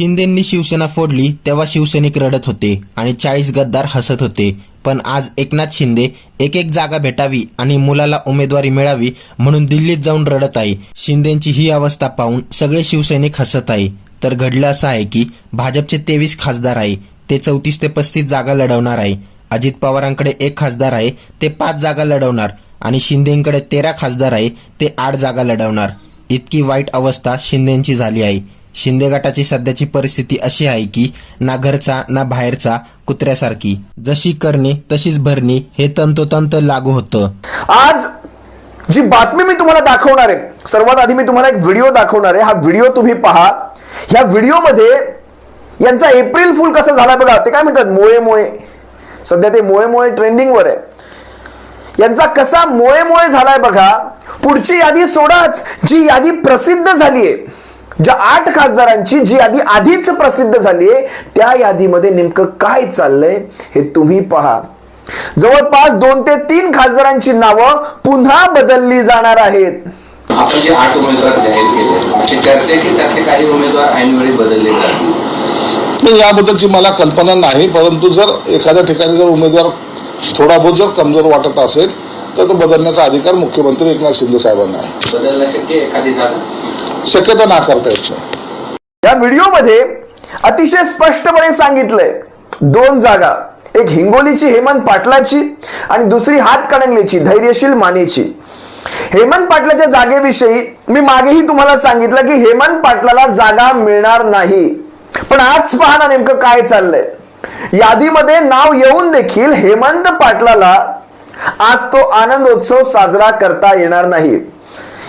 शिंदेंनी शिवसेना फोडली तेव्हा शिवसैनिक रडत होते आणि चाळीस गद्दार हसत होते. पण आज एकनाथ शिंदे एक एक जागा भेटावी आणि मुलाला उमेदवारी मिळावी म्हणून दिल्लीत जाऊन रडत आहे. शिंदेची ही अवस्था पाहून सगळे शिवसैनिक हसत आहे. तर घडलं असं आहे की भाजपचे तेवीस खासदार आहे ते चौतीस ते पस्तीस जागा लढवणार आहे. अजित पवारांकडे एक खासदार आहे ते पाच जागा लढवणार. आणि शिंदेकडे तेरा खासदार आहे ते आठ जागा लढवणार. इतकी वाईट अवस्था शिंदेची झाली आहे. शिंदे गटाची सध्याची परिस्थिती अशी आहे की ना घरचा ना बाहेरचा कुत्र्यासारखी. जशी करणे तशीच भरणी हे तंतोतंत लागू होतं. आज जी बातमी मी तुम्हाला दाखवणार आहे सर्वात आधी मी तुम्हाला एक व्हिडिओ दाखवणार आहे. हा व्हिडिओ तुम्ही पहा. ह्या व्हिडिओमध्ये यांचा एप्रिल फुल कसा झाला बघा ते काय म्हणतात? मोळे मोळे. सध्या ते मोळे मोळे ट्रेंडिंगवर आहे. यांचा कसा मोळे मोळे झालाय बघा पुढची यादी सोडाच जी यादी प्रसिद्ध झाली आहे ज्या आठ खासदारांची जी यादी आधीच प्रसिद्ध झाली आहे त्या यादीमध्ये नेमकं काय चाललंय हे तुम्ही पहा. जवळपास दोन ते तीन खासदारांची नावं पुन्हा बदलली जाणार आहेत. आपण जे आठ उमेदवार जाहीर केले चर्चा की त्यातले काही उमेदवार ऐनवेळी बदलले जातील नाही याबद्दलची मला कल्पना नाही परंतु जर एखाद्या ठिकाणी जर उमेदवार थोडा बहुत जर कमजोर वाटत असेल तर तो बदलण्याचा अधिकार मुख्यमंत्री एकनाथ शिंदे साहेबांना आहे. बदलणं शक्य आहे एखादी जागा? शक्यता नाकारता येत नाही. या व्हिडिओमध्ये अतिशय स्पष्टपणे सांगितलंय. दोन जागा एक हिंगोलीची हेमंत पाटलाची आणि दुसरी हातकणंगलेची धैर्यशील मानेची. हेमंत पाटलाच्या जागेविषयी मी मागेही तुम्हाला सांगितलं की हेमंत पाटलाला जागा मिळणार नाही. पण आज पहा ना नेमकं काय चाललंय? यादीमध्ये नाव येऊन देखील हेमंत पाटलाला आज तो आनंदोत्सव साजरा करता येणार नाही.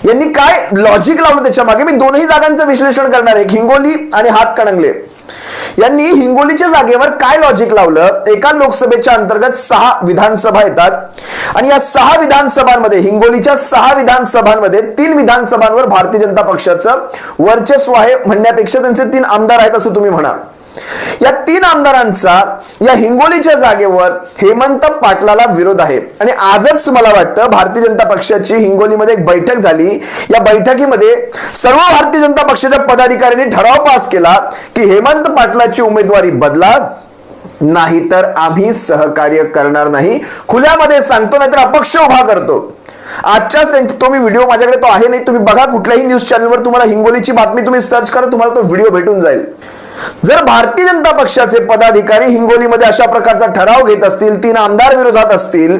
यांनी काय लॉजिक लावलं त्याच्यामागे? मी दोनही जागांचं विश्लेषण करणार आहे. हिंगोली आणि हातकणंगले यांनी हिंगोलीच्या जागेवर काय लॉजिक लावलं? एका लोकसभेच्या अंतर्गत सहा विधानसभा येतात. आणि या सहा विधानसभांमध्ये हिंगोलीच्या सहा विधानसभांमध्ये तीन विधानसभांवर भारतीय जनता पक्षाचं वर्चस्व आहे म्हणण्यापेक्षा त्यांचे तीन आमदार आहेत असं तुम्ही म्हणा. या तीन आमदारांचा या हिंगोलीच्या जागेवर हेमंत पाटलाला विरोध आहे. आणि आजच मला वाटतं भारतीय जनता पक्षाची हिंगोलीमध्ये एक बैठक झाली. या बैठकीमध्ये सर्व भारतीय जनता पक्षाच्या पदाधिकाऱ्यांनी ठराव पास केला की हेमंत पाटलाची उमेदवारी बदला नाहीतर आम्ही सहकार्य करणार नाही. खुल्यामध्ये सांगतो नाहीतर अपक्ष उभा करतो. आजच्याच त्यांची तो मी व्हिडिओ माझ्याकडे तो आहे नाही. तुम्ही बघा कुठल्याही न्यूज चॅनलवर तुम्हाला हिंगोलीची बातमी तुम्ही सर्च करा तुम्हाला तो व्हिडिओ भेटून जाईल. जर भारतीय जनता पक्षाचे पदाधिकारी हिंगोलीमध्ये अशा प्रकारचा ठराव घेत असतील तीन आमदार विरोधात असतील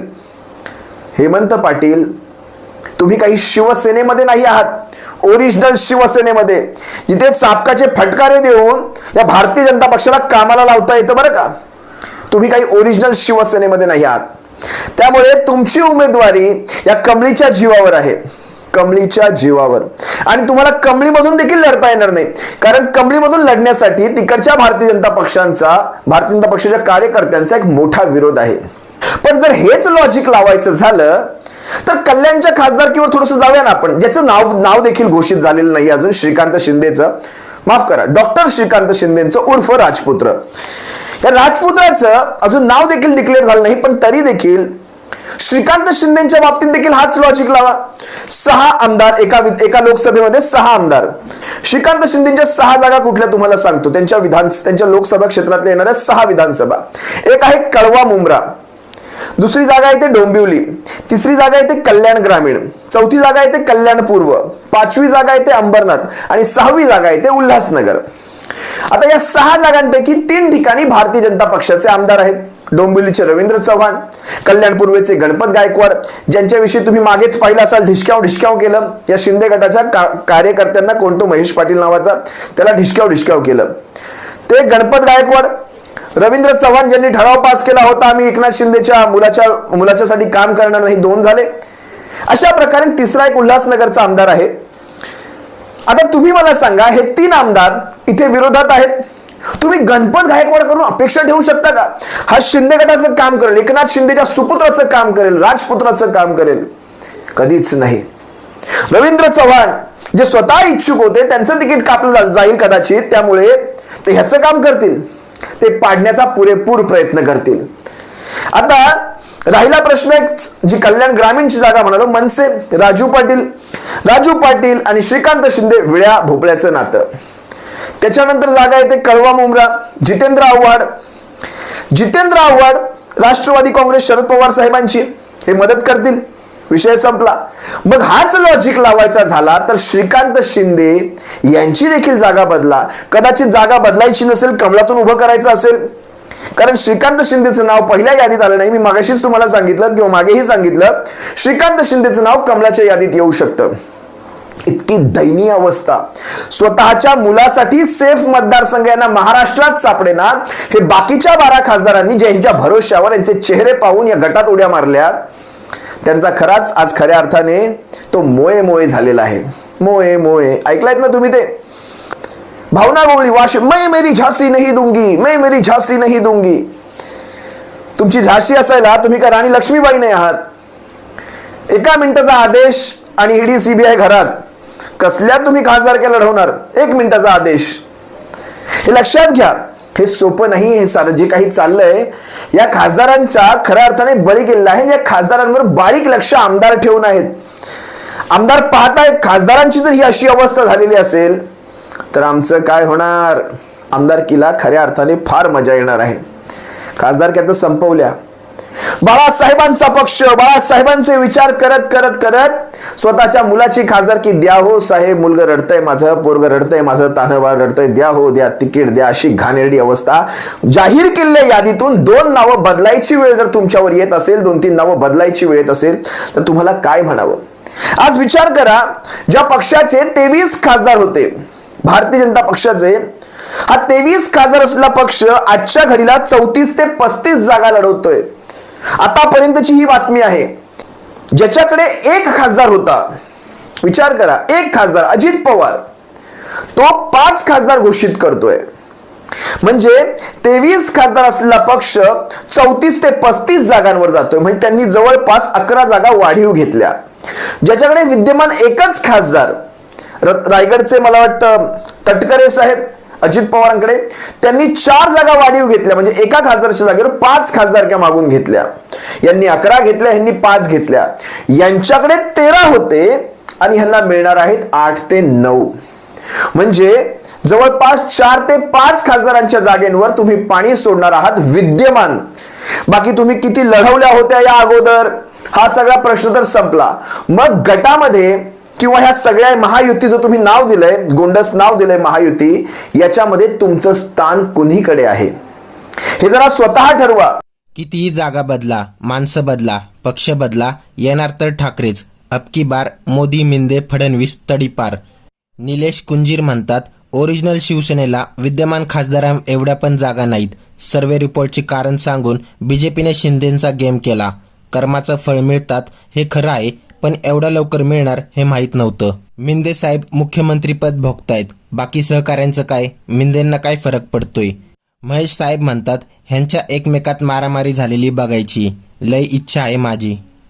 हेमंत पाटील तुम्ही काही शिवसेनेमध्ये नाही आहात. ओरिजिनल शिवसेनेमध्ये. जिथे चापकाचे फटकारे देऊन या भारतीय जनता पक्षाला कामाला लावता येतं बरं का? तुम्ही काही ओरिजिनल शिवसेनेमध्ये नाही आहात. त्यामुळे तुमची उमेदवारी या कमळीच्या जीवावर आहे. कमळीच्या जीवावर. आणि तुम्हाला कमळीमधून देखील लढता येणार नाही. कारण कमळीमधून लढण्यासाठी तिकडच्या भारतीय जनता पक्षांचा भारतीय जनता पक्षाच्या कार्यकर्त्यांचा एक मोठा विरोध आहे. पण जर हेच लॉजिक लावायचं झालं तर कल्याणच्या खासदारकीवर थोडंसं जाऊया ना आपण. ज्याचं नाव नाव देखील घोषित झालेलं नाही अजून श्रीकांत शिंदेचं. माफ करा डॉक्टर श्रीकांत शिंदेचं उर्फ राजपुत्र. या राजपुत्राचं अजून नाव देखील डिक्लेअर झालं नाही पण तरी देखील श्रीकांत शिंदेच्या बाबतीत देखील हाच लॉजिक लावा. सहा आमदार एका एका लोकसभेमध्ये सहा आमदार. श्रीकांत शिंदेच्या सहा जागा कुठल्या तुम्हाला सांगतो? त्यांच्या विधान त्यांच्या लोकसभा क्षेत्रातल्या येणाऱ्या सहा विधानसभा. एक आहे कळवा मुंब्रा. दुसरी जागा येते डोंबिवली. तिसरी जागा येते कल्याण ग्रामीण. चौथी जागा येते कल्याण पूर्व. पाचवी जागा येते अंबरनाथ. आणि सहावी जागा येते उल्हासनगर. आता या सहा जागांपैकी तीन ठिकाणी भारतीय जनता पक्षाचे आमदार आहेत. डोंबिवलीचे रवींद्र चव्हाण कल्याण पूर्वेचे गणपत गायकवाड ज्यांच्याविषयी तुम्ही मागेच पाहिलं असाल ढिशक्याव ढिशक्याव केलं या शिंदे गटाच्या का- कार्यकर्त्यांना कोणतो महेश पाटील नावाचा त्याला ढिशक्याव ढिशक्याव केलं. ते गणपत गायकवाड रवींद्र चव्हाण ज्यांनी ठराव पास केला होता आम्ही एकनाथ शिंदेच्या मुलाच्या मुलाच्यासाठी काम करणार नाही दोन झाले. अशा प्रकारे तिसरा एक उल्हासनगरचा आमदार आहे. आता तुम्ही मला सांगा हे तीन आमदार इथे विरोधात आहेत. तुम्ही गणपत गायकवाड करून अपेक्षा ठेवू शकता का? हा शिंदे गटाचं काम करेल एकनाथ शिंदेच्या सुपुत्राचं काम करेल राजपुत्राचं काम करेल कधीच नाही. रवींद्र चव्हाण जे स्वतः इच्छुक होते त्यांचं तिकीट कापलं जा- जाईल कदाचित त्यामुळे ते ह्याचं काम करतील. ते पाडण्याचा पुरेपूर प्रयत्न करतील. आता राहिला प्रश्न एक जी कल्याण ग्रामीणची जागा म्हणालो मनसे राजू पाटील. राजू पाटील आणि श्रीकांत शिंदे विळ्या भोपळ्याचं नातं. त्याच्यानंतर जागा येते कळवा मुंब्रा. जितेंद्र आव्हाड. जितेंद्र आव्हाड राष्ट्रवादी काँग्रेस शरद पवार साहेबांची. हे मदत करतील. विषय संपला. मग हाच लॉजिक लावायचा झाला तर श्रीकांत शिंदे यांची देखील जागा बदला. कदाचित जागा बदलायची नसेल कमलातून उभं करायचं असेल. कारण श्रीकांत शिंदेचं नाव पहिल्या यादीत आलं नाही. मी मागाशीच तुम्हाला सांगितलं किंवा मागेही सांगितलं. श्रीकांत शिंदेचं नाव कमलाच्या यादीत येऊ शकतं. इतकी दयनीय अवस्था. स्वतःच्या मुलासाठी सेफ मतदारसंघ यांना महाराष्ट्रात सापडेना हे बाकीच्या बारा खासदारांनी ज्यांच्या भरोश्यावर यांचे चेहरे पाहून या गटात उड्या मारल्या. त्यांचा खराच आज खऱ्या अर्थाने तो मोये मोये झालेला आहे. मोये मोये ऐकलायत ना तुम्ही ते? भावना गोळी वाश. मै मेरी झासी नाही दुंगी. मै मेरी झासी नाही दुंगी. तुमची झाशी असायला तुम्ही का राणी लक्ष्मीबाई नाही आहात? एका मिनिटाचा आदेश आणि ईडी सीबीआय घरात. कसल्या तुम्ही खासदारक्या लढवणार? एक मिनिटाचा आदेश. हे लक्षात घ्या. हे सोपं नाही हे सारं जे काही चाललंय या खासदारांचा खऱ्या अर्थाने बळी गेलेला आहे या खासदारांवर बारीक लक्ष आमदार ठेवून आहेत. आमदार पाहतायत खासदारांची जर ही अशी अवस्था झालेली असेल तर आमचं काय होणार? आमदारकीला खऱ्या अर्थाने फार मजा येणार आहे. खासदारक्या तर संपवल्या. बाळासाहेबांचा पक्ष बाळासाहेबांचे विचार करत करत करत स्वतःच्या मुलाची खासदारकी द्या हो साहेब मुलगा रडतंय माझं पोरग रडतंय माझं तानबाळ रडतंय द्या हो द्या तिकीट द्या अशी घाणेरडी अवस्था. जाहीर केलेल्या यादीतून दोन नावं बदलायची वेळ जर तुमच्यावर येत असेल दोन तीन नावं बदलायची वेळ येत असेल तर तुम्हाला काय म्हणावं? आज विचार करा ज्या पक्षाचे तेवीस खासदार होते भारतीय जनता पक्षाचे हा तेवीस खासदार असलेला पक्ष आजच्या घडीला चौतीस ते पस्तीस जागा लढवतोय. आतापर्यंतची ही बातमी आहे. ज्याच्याकडे एक खासदार होता विचार करा एक खासदार अजित पवार तो पाच खासदार घोषित करतोय. म्हणजे तेवीस खासदार असलेला पक्ष चौतीस ते पस्तीस जागांवर जातोय. म्हणजे त्यांनी जवळपास अकरा जागा वाढीव घेतल्या. ज्याच्याकडे विद्यमान एकच खासदार रायगडचे मला वाटतं तटकरे साहेब अजित पवारांकडे. त्यांनी चार जागा वाढीव घेतल्या म्हणजे एका खासदारच्या जागेवर पाच खासदारक्या मागून घेतल्या. यांनी अकरा घेतल्या यांनी पाच घेतल्या. यांच्याकडे तेरा होते आणि ह्यांना मिळणार आहेत आठ ते नऊ. म्हणजे जवळपास चार ते पाच खासदारांच्या जागेंवर तुम्ही पाणी सोडणार आहात विद्यमान. बाकी तुम्ही किती लढवल्या होत्या या अगोदर? हा सगळा प्रश्न तर संपला. मग गटामध्ये किंवा ह्या सगळ्या महायुतीचं तुम्ही नाव दिलंय गोंडस नाव दिलंय महायुती याच्यामध्ये तुमचं स्थान कुणीकडे आहे? हे जरा स्वतः ठरवा. कितीही जागा बदला माणसं बदला पक्ष बदला येणार तर ठाकरेच. अबकी बार मोदी मिंदे फडणवीस तडीपार निलेश कुंजीर म्हणतात ओरिजिनल शिवसेनेला विद्यमान खासदारां एवढ्या पण जागा नाहीत. सर्वे रिपोर्टचे कारण सांगून बीजेपीने शिंदेचा गेम केला. कर्माचं फळ मिळतात हे खरं आहे पण एवढ्या लवकर मिळणार हे माहीत नव्हतं. मिंदे साहेब मुख्यमंत्रीपद भोगतायत. बाकी सहकाऱ्यांचं काय? मिंदेंना काय फरक पडतोय? महेश साहेब म्हणतात ह्यांच्या एकमेकात मारामारी झालेली बघायची. लय इच्छा आहे माझी.